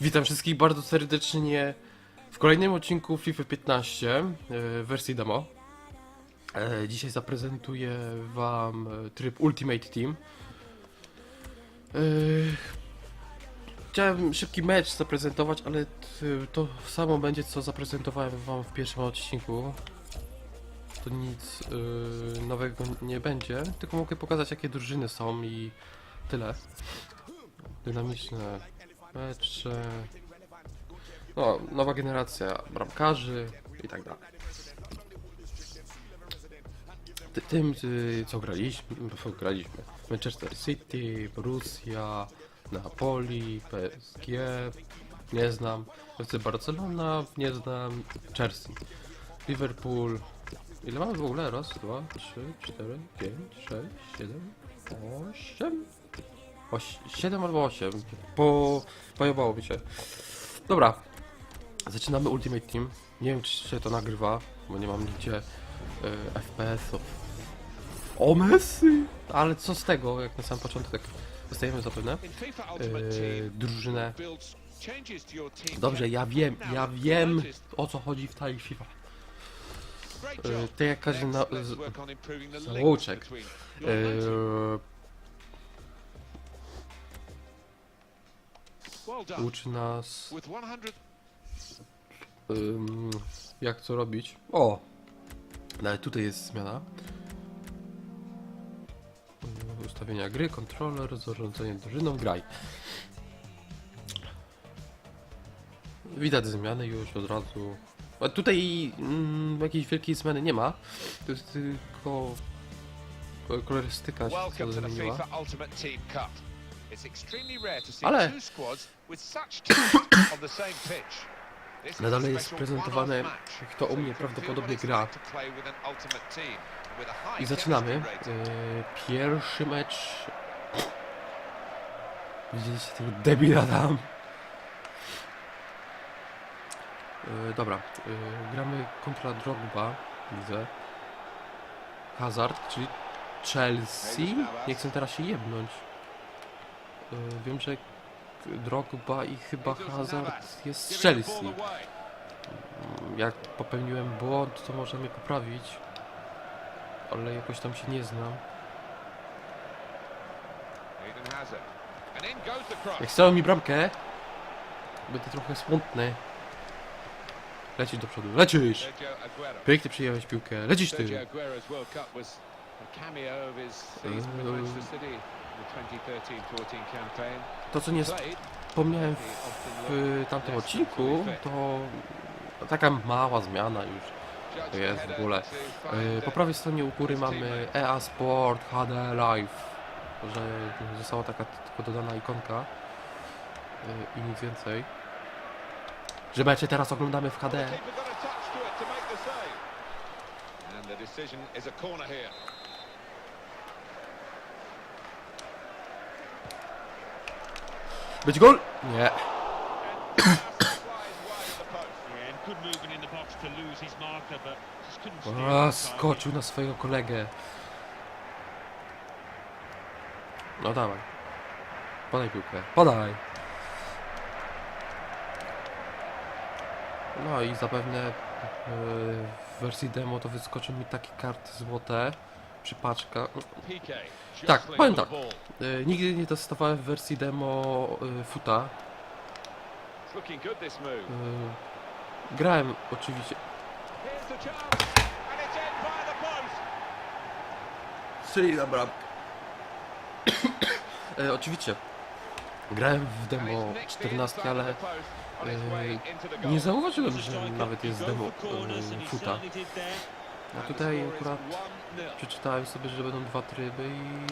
Witam wszystkich bardzo serdecznie w kolejnym odcinku FIFA 15 e, w wersji demo. E, Dzisiaj zaprezentuję wam tryb Ultimate Team. E, Chciałem szybki mecz zaprezentować, ale to samo będzie co zaprezentowałem wam w pierwszym odcinku. To nic nowego nie będzie, tylko mogę pokazać jakie drużyny są i tyle. Dynamiczne mecze. No, nowa generacja bramkarzy i tak dalej. Ty, tym, y, co graliśmy, co graliśmy. Manchester City, Borussia, Napoli, PSG, nie znam. FC Barcelona, nie znam. Chelsea, Liverpool. Ile mamy w ogóle? Raz, dwa, trzy, cztery, pięć, sześć, siedem, osiem. Oś, 7 albo 8. Po... Pojebało mi się. Dobra. Zaczynamy Ultimate Team. Nie wiem, czy się to nagrywa, bo nie mam nigdzie y, FPS-ów. O Messi! Ale co z tego, jak na sam początek dostajemy zapewne y, drużynę. Dobrze, ja wiem, ja wiem o co chodzi w tej FIFA. Y, tak jak każdy na, z, zauczek. y, uczy nas ym, jak co robić. O! Nawet tutaj jest zmiana. Ustawienia gry, kontroler, zarządzanie drużyną, graj. Widać zmiany już od razu. A tutaj mm, jakiejś wielkiej zmiany nie ma. To jest tylko kolorystyka się to zmieniła. Ale- two squads with such talent on the same pitch. This is Na a dole jest prezentowane, kto u mnie prawdopodobnie gra. I zaczynamy. E, pierwszy mecz. Widzieliście tego debila tam? E, dobra, e, gramy kontra Drogba, widzę. Hazard, czyli Chelsea. Nie chcę teraz się jebnąć. E, wiem, że Drogba i chyba Hazard jest z Chelsea. away. Jak popełniłem błąd, to może mnie poprawić. Ale jakoś tam się nie znam. Jak strzelą mi bramkę, będę trochę smutny. Lecisz do przodu, lecisz! Pięknie przyjąłeś piłkę, lecisz ty! Aguero's World Cup was a cameo of his season with Manchester City, the 2013-14 campaign. To co nie wspomniałem w tamtym odcinku, to taka mała zmiana już. To jest w ogóle. E, find, Po prawej stronie u góry mamy EA Sport HD Live, że została taka tylko dodana ikonka e, i nic więcej. Że mecze teraz oglądamy w HD. Keeper got a touch to it to make the save. And the decision is a corner here. Być gol? Nie. And the pass flies wide of the post. Yeah, and good movement in the box to lose his marker, but just couldn't steer A, skoczył na swojego kolegę. No dawaj. Podaj piłkę. Podaj. No i zapewne e, w wersji demo to wyskoczą mi takie karty złote. Przypaczka. Tak, powiem tak. E, Nigdy nie testowałem w wersji demo e, futa. E, Grałem oczywiście. Strzeli na bramkę. e, oczywiście. Grałem w demo he's nicked the 14, inside ale e, nie zauważyłem, że nawet jest demo e, futa. The tutaj akurat 1-0. przeczytałem sobie, że będą dwa tryby i...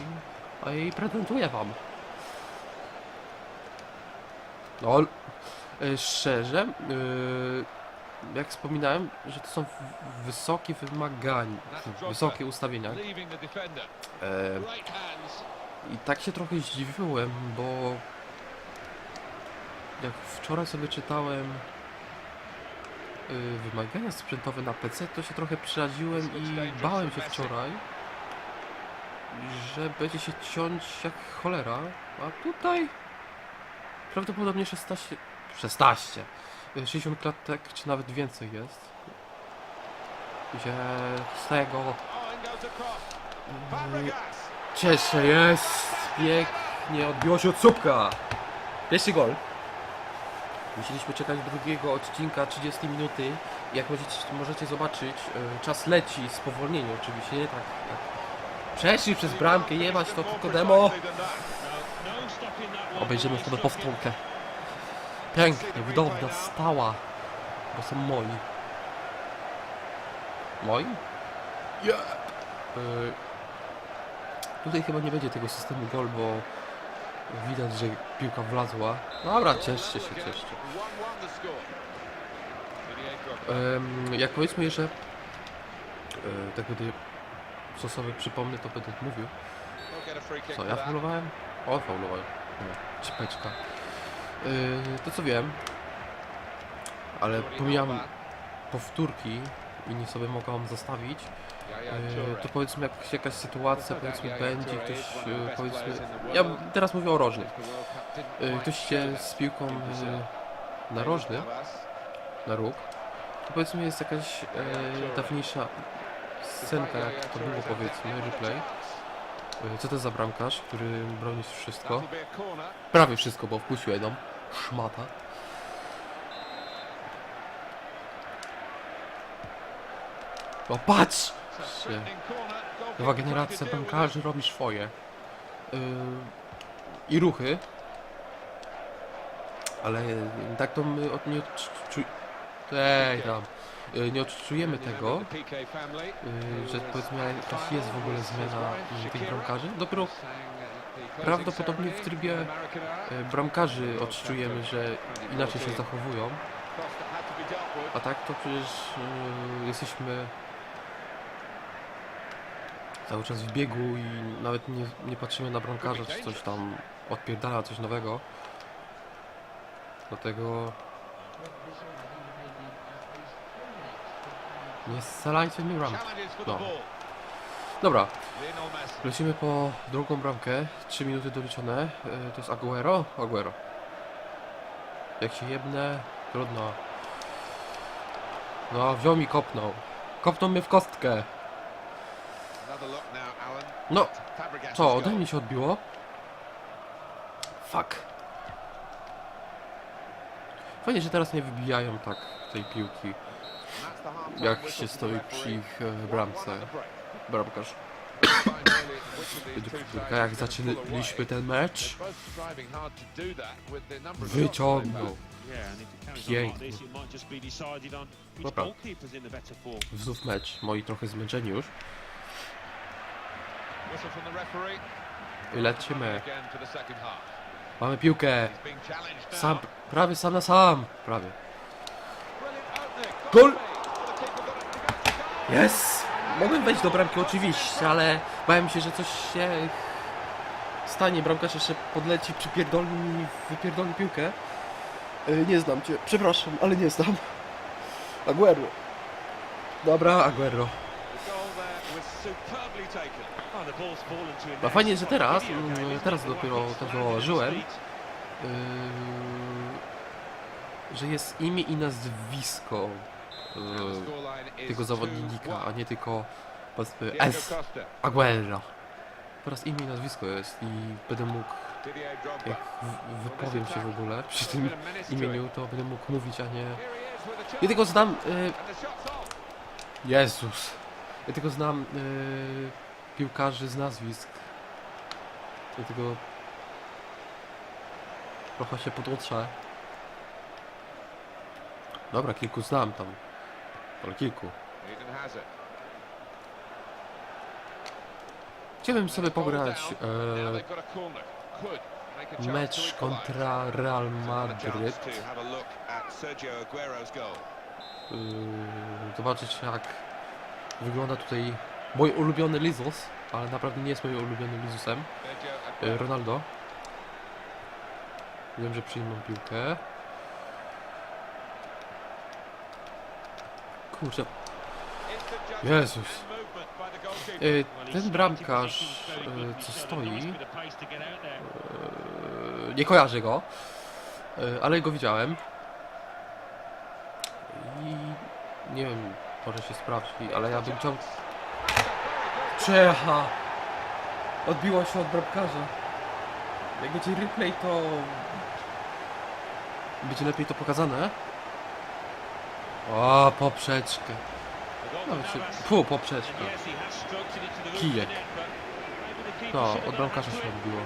A i prezentuję wam. No, e, szczerze, e, jak wspominałem, że to są wysokie wymagania, wysokie ustawienia. E. I tak się trochę zdziwiłem, bo jak wczoraj sobie czytałem wymagania sprzętowe na PC, to się trochę przeraziłem i bałem się wczoraj, że będzie się ciąć jak cholera, a tutaj prawdopodobnie 16... 16. y, 60 klatek, czy nawet więcej jest. Gdzie z tego... Mm. Cieszę, jest! Pięknie odbiło się od słupka! Pierwszy gol. Musieliśmy czekać drugiego odcinka 30 minuty. Jak możecie, możecie zobaczyć, e, czas leci, spowolnienie oczywiście, nie tak jak przeszli przez bramkę, jebać to tylko demo. Obejrzymy sobie powtórkę. Pięknie, widownia stała, bo są moi. Moi? Yeah. Y, tutaj chyba nie będzie tego systemu gol, bo widać, że piłka wlazła. Dobra, cieszcie się, cieszcie. 1-1 the score. Didier Drogba. Em, jak powiedzmy, że e, tak będę stosowy przypomnę, to będę mówił. Co, ja faulowałem? O, faulowałem. Nie, Cipeczka. Yy, to co wiem, ale pomijam powtórki i nie sobie mogłam zostawić. To powiedzmy jak jakaś sytuacja powiedzmy będzie, ktoś best powiedzmy, ja teraz mówię o rożnych, quite ktoś się z piłką yy, narożny, Navas. na róg, to powiedzmy jest jakaś dawniejsza scenka jak to było powiedzmy, replay, co to za bramkarz, który broni wszystko. Prawie wszystko, bo wpuścił jedną. Szmata. O patrz! Goalkeeper Nowa generacja bramkarzy robi swoje. Yy, I ruchy. Ale tak to my od, nie odczuj... Ej, tam. Yy, nie odczujemy tego, yy, że powiedzmy jakaś jest w ogóle zmiana tych bramkarzy. Dopiero prawdopodobnie w trybie yy, bramkarzy odczujemy, że inaczej się zachowują. A tak to przecież yy, jesteśmy cały czas w biegu i nawet nie, nie patrzymy na bramkarza, czy coś tam odpierdala, coś nowego. Dlatego nie strzelajcie mi bramki. No. Dobra, lecimy po drugą bramkę. 3 minuty doliczone. Yy, to jest Aguero? Aguero. Jak się jebnę, trudno. No, wziął mi kopnął. Kopnął mnie w kostkę. No, Co, ode mnie się odbiło? Fuck. Fajnie, że teraz nie wybijają tak tej piłki, jak się stoi przy ich e, 1-1 bramce. Bramkarz. Jak zaczynaliśmy ten mecz. Wyciągnął. Pięknie. Dobra. Znów mecz. Moi trochę zmęczeni już. I lecimy. Mamy piłkę. Sam, prawie sam na sam. Prawie. Gol! Yes! Mogłem wejść do bramki oczywiście, ale bałem się, że coś się stanie. Bramkarz jeszcze podleci, przypierdoli mi, wypierdoli piłkę. Yy, nie znam cię, przepraszam, ale nie znam. Aguero. Dobra, Aguero. No fajnie, że teraz, mm, teraz dopiero to zauważyłem. Yy, że jest imię i nazwisko yy, tego zawodnika, 2-1. a nie tylko powiedzmy S. Aguero. Teraz imię i nazwisko jest i będę mógł, jak wypowiem się w ogóle przy tym imieniu, to będę mógł mówić, a nie... Ja tylko znam... Yy. Jezus. Ja tylko znam yy, piłkarzy z nazwisk. Dlatego trochę się podłączę. Dobra, kilku znam tam. Ale kilku. Chciałbym sobie pograć e, mecz kontra Real Aguero's goal. Yy, zobaczyć jak wygląda tutaj mój ulubiony Lizus, ale naprawdę nie jest moim ulubionym Lizusem. E. Ronaldo. Wiem, że przyjmą piłkę. Kurczę, Jezus. E, ten bramkarz, e, co stoi, nie kojarzę go. Ale go widziałem. I nie wiem, może się sprawdzi, ale ja bym chciał... Przecha! Odbiła się od bramkarza. Jak będzie replay, to... Będzie lepiej to pokazane. O, poprzeczkę. Nawet się... Fu, poprzeczka. Kijek. No, od bramkarza się odbiło.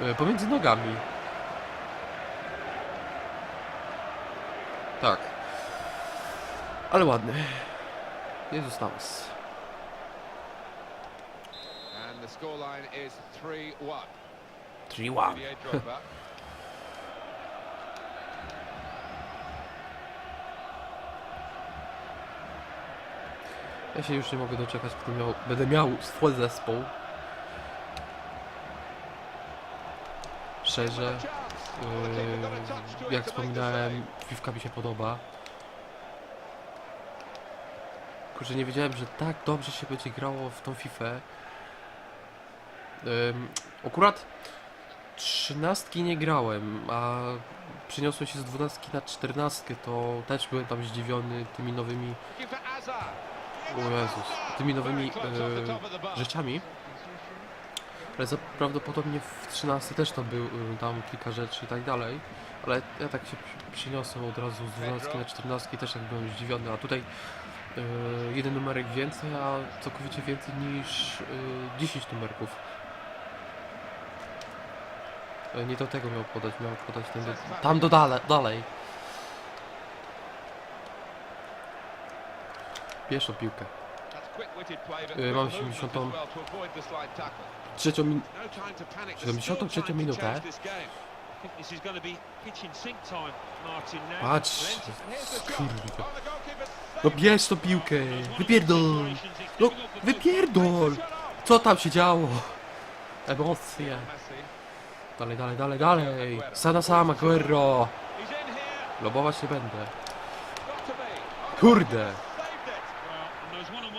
E, Pomiędzy nogami. Tak. Ale ładny. Jezus nas. And the scoreline is 3-1. 3-1. Didier Drogba. Ja się już nie mogę doczekać, kiedy miał, będę miał swój zespół. Szczerze, yy, jak wspominałem, piwka mi się podoba. Kurczę, nie wiedziałem, że tak dobrze się będzie grało w tą FIFA. Ym, akurat trzynastki nie grałem, a przeniosłem się z dwunastki na czternastkę, to też byłem tam zdziwiony tymi nowymi o Jezus, tymi nowymi e, rzeczami. Ale prawdopodobnie w 13 też tam był e, tam kilka rzeczy i tak dalej. Ale ja tak się przy- przyniosłem od razu z 12 na 14 też tak byłem zdziwiony, a tutaj jeden numerek więcej, a całkowicie więcej niż e, 10 numerków. E, nie do tego miał podać, miał podać ten do, tam do dalej, dalej. Pierwszą piłkę. Mam movement 70. as well to avoid the slide tackle. Trzecią min... No time to panic. There's 73 still time to minutę. Patrz! Goalkeeper No bierz tą piłkę! Wypierdol! No, wypierdol! Co tam się działo? Emocje. Dalej, dalej, dalej, dalej! Sana sama, here. Lobować nie będę. Kurde!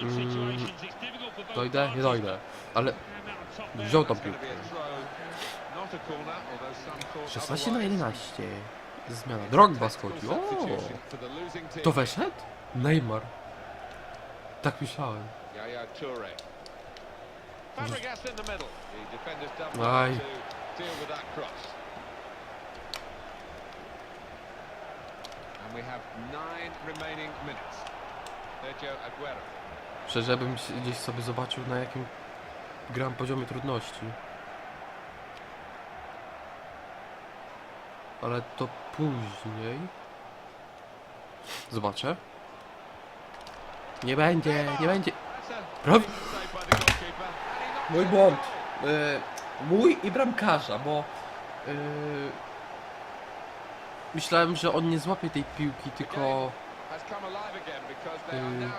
Mm, Dojdę? Nie dojdę. Ale wziął tą piłkę. 16 na otherwise. 11. Zmiana. Drogba schodził. O! To weszedł? Neymar. Tak myślałem. Aguero. Szczerze bym gdzieś sobie zobaczył na jakim gram poziomie trudności. Ale to później. Zobaczę. Nie będzie, nie będzie. That's a Praw... decent save by the goalkeeper. And he knocks Mój błąd. E, mój i bramkarza, bo e, myślałem, że on nie złapie tej piłki, tylko Yy,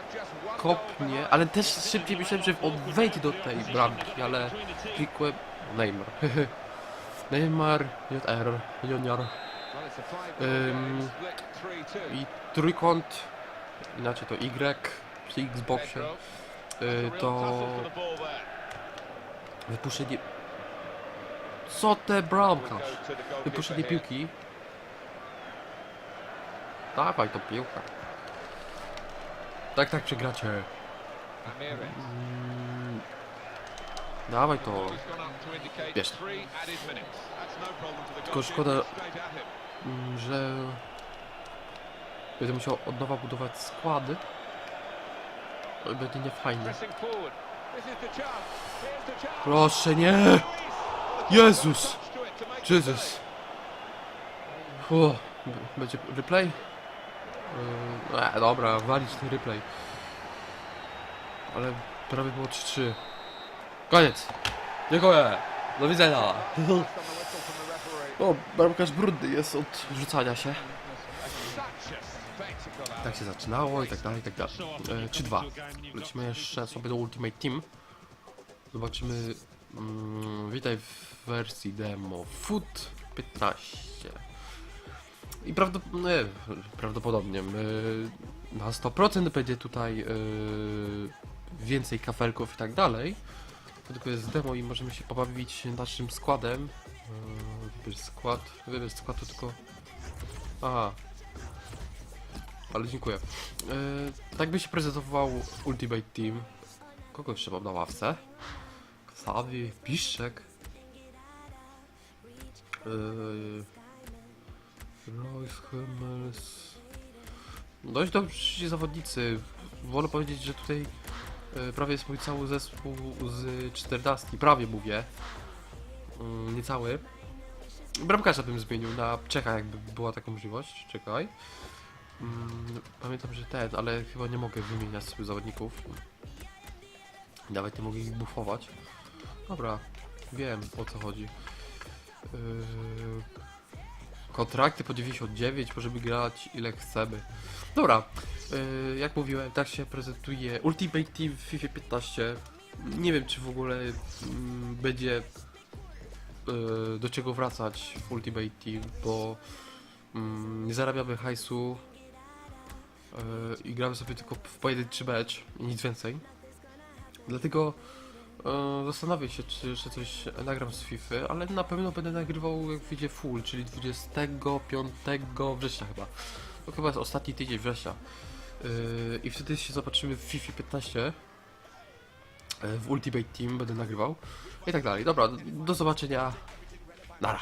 kopnie, ale też szybciej myślałem, że on wejdzie do tej bramki, ale klikłem Neymar. Neymar, JR, Junior Ym, game, split 3-2. i trójkąt, inaczej to Y przy Xboxie, y, to wypuszczenie... Co te bramkarz? Wypuszczenie piłki. Dawaj to piłka. Tak, tak przegracie. Mm, problem to the Tylko szkoda-. Mm, że będę musiał od nowa budować składy. To będzie chance. Proszę, nie! Jezus! Jezus! będzie replay? Yy, e, dobra, walić ten replay. Ale prawie było 3-3. Koniec! Dziękuję! Do widzenia! Last on the whistle from the referee. O, bramkarz brudny jest od rzucania się. Tak się zaczynało i tak dalej, i tak dalej. E, 3-2. Lecimy jeszcze sobie do Ultimate Team. Zobaczymy. Mm, witaj w wersji demo Foot 15. I prawdop nie, prawdopodobnie na 100% będzie tutaj y, więcej kafelków i tak dalej. Tylko jest demo i możemy się pobawić naszym składem. Yy, Wybierz skład. Wybierz skład to tylko... Aha. Ale dziękuję. Yy, tak by się prezentował Ultimate Team. Kogo jeszcze mam na ławce? Ksawi, Piszczek. Yy, Royce Hummels. Dość dobrzy zawodnicy. Wolę powiedzieć, że tutaj prawie jest mój cały zespół z 14. Prawie mówię. Mm, Nie cały. Bramkarza bym zmienił na Czecha, jakby była taka możliwość. Czekaj. Mm, Pamiętam, że ten, ale chyba nie mogę wymieniać sobie zawodników. Nawet nie mogę ich bufować. Dobra, wiem o co chodzi. Yy, kontrakty po 99, możemy grać ile chcemy. Dobra, yy, jak mówiłem, tak się prezentuje Ultimate Team w FIFA 15. Nie wiem, czy w ogóle mm, będzie yy, do czego wracać w Ultimate Team, bo mm, nie zarabiamy hajsu yy, i gramy sobie tylko w pojedynczy mecz i nic więcej. Dlatego e, zastanawiam się, czy jeszcze coś nagram z FIFA, ale na pewno będę nagrywał jak wyjdzie full, czyli 25 września chyba. To chyba jest ostatni tydzień września. Yy, I wtedy się zobaczymy w FIFA 15. e, W Ultimate Team będę nagrywał. I tak dalej. Dobra, do zobaczenia. Nara.